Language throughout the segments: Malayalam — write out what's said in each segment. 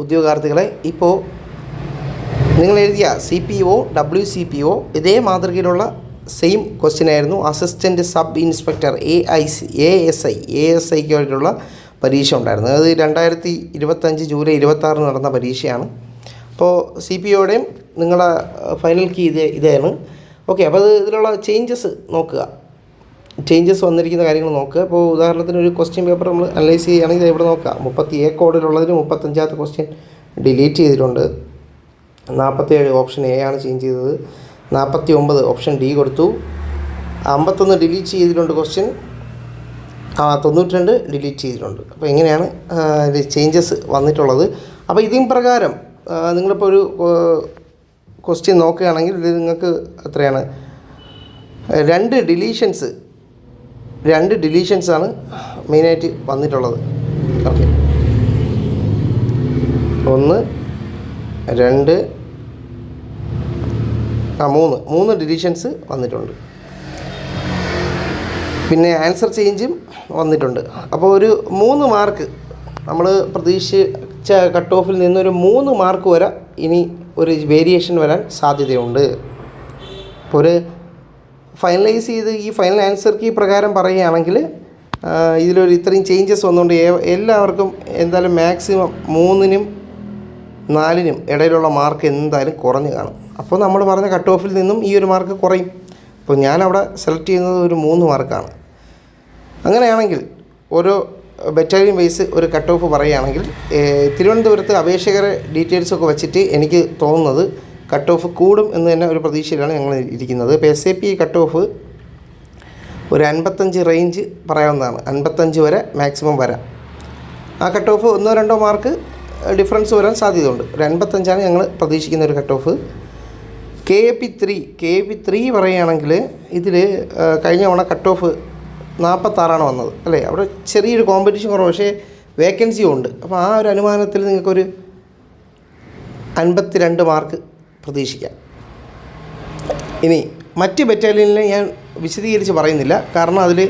ഉദ്യോഗാർത്ഥികളെ ഇപ്പോൾ നിങ്ങൾ എഴുതിയ C P O W C P O ഇതേ മാതൃകയിലുള്ള സെയിം ക്വസ്റ്റ്യൻ ആയിരുന്നു. Assistant sub inspector A I C A S I A S ഐക്ക് വേണ്ടിയിട്ടുള്ള പരീക്ഷ ഉണ്ടായിരുന്നു. അത് രണ്ടായിരത്തി ഇരുപത്തഞ്ച് ജൂലൈ ഇരുപത്താറിന് നടന്ന പരീക്ഷയാണ്. അപ്പോൾ സി പി ഒയുടെയും നിങ്ങളുടെ ഫൈനൽ കീ ഇത് ഇതായിരുന്നു. ഓക്കെ അപ്പോൾ അത് ഇതിലുള്ള ചേഞ്ചസ് നോക്കുക. ചേഞ്ചസ് വന്നിരിക്കുന്ന കാര്യങ്ങൾ നോക്കുക ഇപ്പോൾ ഉദാഹരണത്തിന് ഒരു ക്വസ്റ്റ്യൻ പേപ്പർ നമ്മൾ അനലൈസ് ചെയ്യുകയാണെങ്കിൽ ഇവിടെ നോക്കുക മുപ്പത്തി എ കോഡിലുള്ളതിന് മുപ്പത്തഞ്ചാമത്തെ ക്വസ്റ്റ്യൻ ഡിലീറ്റ് ചെയ്തിട്ടുണ്ട്. നാൽപ്പത്തേഴ് ഓപ്ഷൻ എ ആണ് ചേഞ്ച് ചെയ്തത്. നാൽപ്പത്തി ഒമ്പത് ഓപ്ഷൻ ഡി കൊടുത്തു. അമ്പത്തൊന്ന് ഡിലീറ്റ് ചെയ്തിട്ടുണ്ട് ക്വസ്റ്റ്യൻ ആ തൊണ്ണൂറ്റി രണ്ട് ഡിലീറ്റ് ചെയ്തിട്ടുണ്ട്. അപ്പോൾ ഇങ്ങനെയാണ് ചേഞ്ചസ് വന്നിട്ടുള്ളത്. അപ്പോൾ ഇതിൻ പ്രകാരം നിങ്ങളിപ്പോൾ ഒരു ക്വസ്റ്റ്യൻ നോക്കുകയാണെങ്കിൽ ഇത് നിങ്ങൾക്ക് എത്രയാണ്? രണ്ട് ഡിലീഷൻസ് രണ്ട് ഡിലീഷൻസാണ് മെയിനായിട്ട് വന്നിട്ടുള്ളത്. ഓക്കെ ഒന്ന് രണ്ട് ആ മൂന്ന്. മൂന്ന് ഡിലീഷൻസ് വന്നിട്ടുണ്ട്. പിന്നെ ആൻസർ ചേഞ്ചും വന്നിട്ടുണ്ട്. അപ്പോൾ ഒരു മൂന്ന് മാർക്ക് നമ്മൾ പ്രതീക്ഷിച്ച കട്ട് ഓഫിൽ നിന്നൊരു മൂന്ന് മാർക്ക് വരെ ഇനി ഒരു വേരിയേഷൻ വരാൻ സാധ്യതയുണ്ട്. ഇപ്പോൾ ഒരു ഫൈനലൈസ് ചെയ്ത് ഈ ഫൈനൽ ആൻസർ കീ പ്രകാരം പറയുകയാണെങ്കിൽ ഇതിലൊരു ഇത്രയും ചേഞ്ചസ് വന്നുകൊണ്ട് എല്ലാവർക്കും എന്തായാലും മാക്സിമം മൂന്നിനും നാലിനും ഇടയിലുള്ള മാർക്ക് എന്തായാലും കുറഞ്ഞ് കാണും. അപ്പോൾ നമ്മൾ പറഞ്ഞ കട്ട് ഓഫിൽ നിന്നും ഈ ഒരു മാർക്ക് കുറയും. അപ്പോൾ ഞാനവിടെ സെലക്ട് ചെയ്യുന്നത് ഒരു മൂന്ന് മാർക്കാണ് അങ്ങനെയാണെങ്കിൽ ഓരോ ബറ്റാലിയൻ വൈസ് ഒരു കട്ട് ഓഫ് പറയുകയാണെങ്കിൽ തിരുവനന്തപുരത്ത് അപേക്ഷകരെ ഡീറ്റെയിൽസൊക്കെ വെച്ചിട്ട് എനിക്ക് തോന്നുന്നത് കട്ട് ഓഫ് കൂടും എന്ന് തന്നെ ഒരു പ്രതീക്ഷയിലാണ് ഞങ്ങൾ ഇരിക്കുന്നത്. ഇപ്പോൾ S A P cut off ഒരു അൻപത്തഞ്ച് റേഞ്ച് പറയാവുന്നതാണ്. അൻപത്തഞ്ച് വരെ മാക്സിമം വരാം. ആ കട്ട് ഓഫ് ഒന്നോ രണ്ടോ മാർക്ക് ഡിഫറൻസ് വരാൻ സാധ്യതയുണ്ട്. ഒരു അൻപത്തഞ്ചാണ് ഞങ്ങൾ പ്രതീക്ഷിക്കുന്ന ഒരു cut off K A P three K A P three പറയുകയാണെങ്കിൽ ഇതിൽ കഴിഞ്ഞ തവണ കട്ട് ഓഫ് നാൽപ്പത്താറാണ് വന്നത് അല്ലേ? അവിടെ ചെറിയൊരു കോമ്പറ്റീഷൻ കുറവ് പക്ഷേ വേക്കൻസിയും ഉണ്ട്. അപ്പോൾ ആ ഒരു അനുമാനത്തിൽ നിങ്ങൾക്കൊരു അൻപത്തി രണ്ട് മാർക്ക് പ്രതീക്ഷിക്കാം. ഇനി മറ്റ് ബറ്റാലിയനിലെ ഞാൻ വിശദീകരിച്ച് പറയുന്നില്ല. കാരണം അതിൽ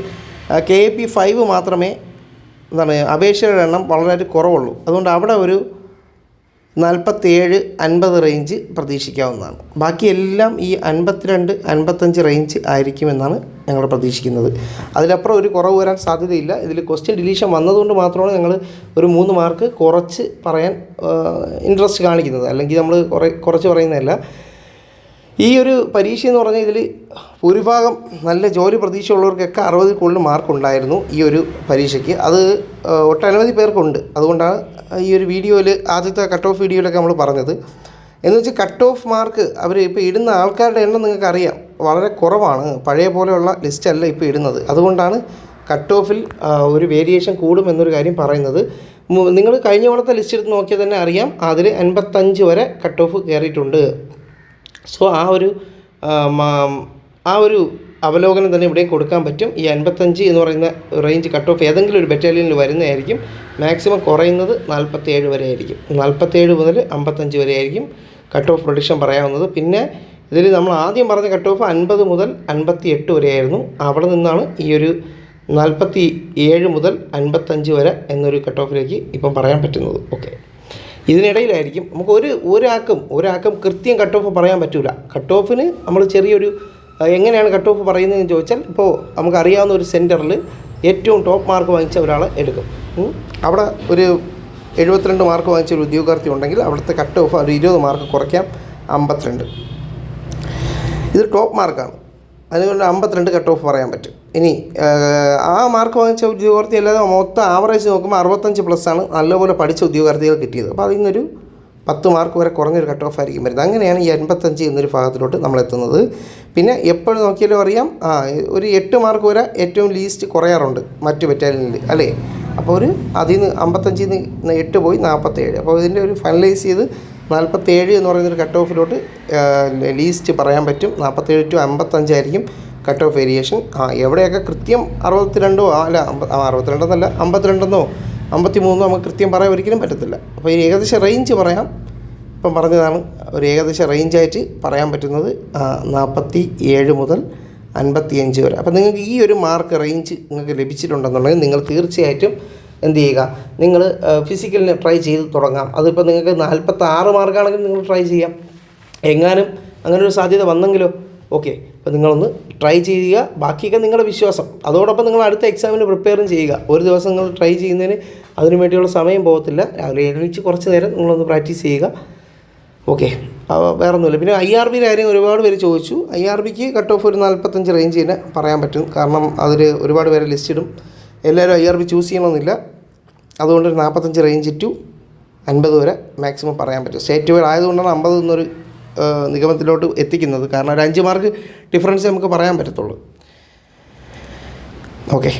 കെ എ പി ഫൈവ് മാത്രമേ എന്താണ് അപേക്ഷയുടെ എണ്ണം വളരെ കുറവുള്ളൂ. അതുകൊണ്ട് അവിടെ ഒരു നാൽപ്പത്തേഴ് അൻപത് റേഞ്ച് പ്രതീക്ഷിക്കാവുന്നതാണ്. ബാക്കിയെല്ലാം ഈ അൻപത്തിരണ്ട് അൻപത്തഞ്ച് റേഞ്ച് ആയിരിക്കുമെന്നാണ് ഞങ്ങൾ പ്രതീക്ഷിക്കുന്നത്. അതിലപ്പുറം ഒരു കുറവ് വരാൻ സാധ്യതയില്ല. ഇതിൽ ക്വസ്റ്റ്യൻ ഡിലീഷൻ വന്നതുകൊണ്ട് മാത്രമാണ് ഞങ്ങൾ ഒരു മൂന്ന് മാർക്ക് കുറച്ച് പറയാൻ ഇൻട്രസ്റ്റ് കാണിക്കുന്നത്. അല്ലെങ്കിൽ നമ്മൾ കുറേ കുറച്ച് പറയുന്നതല്ല. ഈ ഒരു പരീക്ഷ എന്ന് പറഞ്ഞാൽ ഇതിൽ ഭൂരിഭാഗം നല്ല ജോലി പ്രതീക്ഷയുള്ളവർക്കൊക്കെ അറുപതിൽ കൂടുതൽ മാർക്ക് ഉണ്ടായിരുന്നു ഈ ഒരു പരീക്ഷയ്ക്ക്. അത് ഒട്ടനവധി പേർക്കുണ്ട്. അതുകൊണ്ടാണ് ഈ ഒരു വീഡിയോയിൽ ആദ്യത്തെ കട്ട് ഓഫ് വീഡിയോയിലൊക്കെ നമ്മൾ പറഞ്ഞത്. എന്ന് വെച്ചാൽ കട്ട് ഓഫ് മാർക്ക് അവർ ഇപ്പോൾ ഇടുന്ന ആൾക്കാരുടെ എണ്ണം നിങ്ങൾക്ക് അറിയാം. വളരെ കുറവാണ്. പഴയ പോലെയുള്ള ലിസ്റ്റല്ല ഇപ്പോൾ ഇടുന്നത്. അതുകൊണ്ടാണ് കട്ട് ഓഫിൽ ഒരു വേരിയേഷൻ കൂടും എന്നൊരു കാര്യം പറയുന്നത്. നിങ്ങൾ കഴിഞ്ഞ തവണത്തെ ലിസ്റ്റ് എടുത്ത് നോക്കിയാൽ തന്നെ അറിയാം. അതിൽ അൻപത്തഞ്ച് വരെ കട്ട് ഓഫ് കയറിയിട്ടുണ്ട് സോ ആ ഒരു ആ, ഒരു അവലോകനം തന്നെ ഇവിടെയും കൊടുക്കാൻ പറ്റും. ഈ അൻപത്തഞ്ച് എന്ന് പറയുന്ന റേഞ്ച് കട്ട് ഓഫ് ഏതെങ്കിലും ഒരു ബറ്റാലിയനിൽ വരുന്നതായിരിക്കും. മാക്സിമം കുറയുന്നത് നാൽപ്പത്തേഴ് വരെ ആയിരിക്കും നാൽപ്പത്തേഴ് മുതൽ അമ്പത്തഞ്ച് വരെ ആയിരിക്കും കട്ട് ഓഫ് പ്രൊഡിക്ഷൻ പറയാവുന്നത്. പിന്നെ ഇതിൽ നമ്മൾ ആദ്യം പറഞ്ഞ കട്ട് ഓഫ് അൻപത് മുതൽ അൻപത്തി എട്ട് വരെ ആയിരുന്നു അവിടെ നിന്നാണ് ഈ ഒരു നാൽപ്പത്തി ഏഴ് മുതൽ അൻപത്തഞ്ച് വരെ എന്നൊരു കട്ട് ഓഫിലേക്ക് ഇപ്പം പറയാൻ പറ്റുന്നത്. ഓക്കെ ഇതിനിടയിലായിരിക്കും നമുക്ക് ഒരു ഒരാൾക്കും ഒരാൾക്കും കൃത്യം കട്ട് ഓഫ് പറയാൻ പറ്റില്ല കട്ട് ഓഫിന് നമ്മൾ ചെറിയൊരു എങ്ങനെയാണ് കട്ട് ഓഫ് പറയുന്നതെന്ന് ചോദിച്ചാൽ ഇപ്പോൾ നമുക്കറിയാവുന്ന ഒരു സെന്ററിൽ ഏറ്റവും ടോപ്പ് മാർക്ക് വാങ്ങിച്ച ഒരാളെ എടുക്കും. അവിടെ ഒരു എഴുപത്തിരണ്ട് മാർക്ക് വാങ്ങിച്ച ഒരു ഉദ്യോഗാർത്ഥി ഉണ്ടെങ്കിൽ അവിടുത്തെ കട്ട് ഓഫ് ഒരു ഇരുപത് മാർക്ക് കുറയ്ക്കാം അമ്പത്തിരണ്ട്. ഇത് ടോപ്പ് മാർക്കാണ് അതുകൊണ്ട് അമ്പത്തിരണ്ട് കട്ട് ഓഫ് പറയാൻ പറ്റും. ഇനി ആ, മാർക്ക് വാങ്ങിച്ച ഉദ്യോഗാർത്ഥി അല്ലാതെ മൊത്തം ആവറേജ് നോക്കുമ്പോൾ അറുപത്തഞ്ച് പ്ലസ് ആണ് നല്ലപോലെ പഠിച്ച ഉദ്യോഗാർത്ഥികൾ കിട്ടിയത്. അപ്പോൾ അതിൽ നിന്നൊരു പത്ത് മാർക്ക് വരെ കുറഞ്ഞൊരു കട്ട് ഓഫ് ആയിരിക്കും വരുന്നത്. അങ്ങനെയാണ് ഈ എൺപത്തഞ്ച് എന്നൊരു ഭാഗത്തിലോട്ട് നമ്മൾ എത്തുന്നത്. പിന്നെ എപ്പോഴും നോക്കിയാലും അറിയാം ആ ഒരു എട്ട് മാർക്ക് വരെ ഏറ്റവും ലീസ്റ്റ് കുറയാറുണ്ട് മറ്റു ബറ്റാലിയനിൽ അല്ലേ? അപ്പോൾ ഒരു അതിൽ നിന്ന് അമ്പത്തഞ്ചിൽ നിന്ന് എട്ട് പോയി നാൽപ്പത്തേഴ് അപ്പോൾ ഇതിന്റെ ഒരു ഫൈനലൈസ് ചെയ്ത് നാൽപ്പത്തേഴ് എന്ന് പറയുന്നൊരു കട്ട് ഓഫിലോട്ട് ലീസ്റ്റ് പറയാൻ പറ്റും. നാൽപ്പത്തേഴ് ടു അമ്പത്തഞ്ചായിരിക്കും കട്ട് ഓഫ് വേരിയേഷൻ ആ എവിടെയൊക്കെ കൃത്യം അറുപത്തിരണ്ടോ അല്ല അറുപത്തിരണ്ടെന്നല്ല അമ്പത്തിരണ്ടെന്നോ അമ്പത്തി മൂന്നോ നമുക്ക് കൃത്യം പറയാൻ ഒരിക്കലും പറ്റത്തില്ല. അപ്പോൾ ഈ ഏകദേശം റേഞ്ച് പറയാം. ഇപ്പം പറഞ്ഞതാണ് ഒരു ഏകദേശം റേഞ്ചായിട്ട് പറയാൻ പറ്റുന്നത് നാൽപ്പത്തി ഏഴ് മുതൽ അൻപത്തിയഞ്ച് വരെ. അപ്പോൾ നിങ്ങൾക്ക് ഈ ഒരു മാർക്ക് റേഞ്ച് നിങ്ങൾക്ക് ലഭിച്ചിട്ടുണ്ടെന്നുണ്ടെങ്കിൽ നിങ്ങൾ തീർച്ചയായിട്ടും എന്ത് ചെയ്യുക? നിങ്ങൾ ഫിസിക്കലിന് ട്രൈ ചെയ്ത് തുടങ്ങാം. അതിപ്പോൾ നിങ്ങൾക്ക് നാൽപ്പത്തി ആറ് മാർക്കാണെങ്കിൽ നിങ്ങൾ ട്രൈ ചെയ്യാം. എങ്ങാനും അങ്ങനെ ഒരു സാധ്യത വന്നെങ്കിലോ ഓക്കെ അപ്പോൾ നിങ്ങളൊന്ന് ട്രൈ ചെയ്യുക. ബാക്കിയൊക്കെ നിങ്ങളുടെ വിശ്വാസം. അതോടൊപ്പം നിങ്ങൾ അടുത്ത എക്സാമിന് പ്രിപ്പയറും ചെയ്യുക. ഒരു ദിവസം നിങ്ങൾ ട്രൈ ചെയ്യുന്നതിന് അതിനു വേണ്ടിയുള്ള സമയം പോകത്തില്ല. രാവിലെ എഴുന്നേറ്റ് കുറച്ച് നേരം നിങ്ങളൊന്ന് പ്രാക്ടീസ് ചെയ്യുക. ഓക്കെ വേറെ ഒന്നുമില്ല പിന്നെ ഐ ആർ ബിയുടെ കാര്യം ഒരുപാട് പേര് ചോദിച്ചു. ഐ ആർ ബിക്ക് കട്ട് ഓഫ് ഒരു നാൽപ്പത്തഞ്ച് റേഞ്ച് തന്നെ പറയാൻ പറ്റും. കാരണം അതിൽ ഒരുപാട് പേരെ ലിസ്റ്റ് ഇടും. എല്ലാവരും ഐ ആർ ബി ചൂസ് ചെയ്യണമെന്നില്ല. അതുകൊണ്ട് ഒരു നാൽപ്പത്തഞ്ച് റേഞ്ച് ടു അൻപത് വരെ മാക്സിമം പറയാൻ പറ്റും. സ്റ്റേറ്റ് വൈഡ് ആയതുകൊണ്ടാണ് അമ്പത് എന്നൊരു നിഗമത്തിലോട്ട് എത്തിക്കുന്നത്. കാരണം ഒരു അഞ്ച് മാർക്ക് ഡിഫറൻസ് നമുക്ക് പറയാൻ പറ്റത്തുള്ളൂ. ഓക്കെ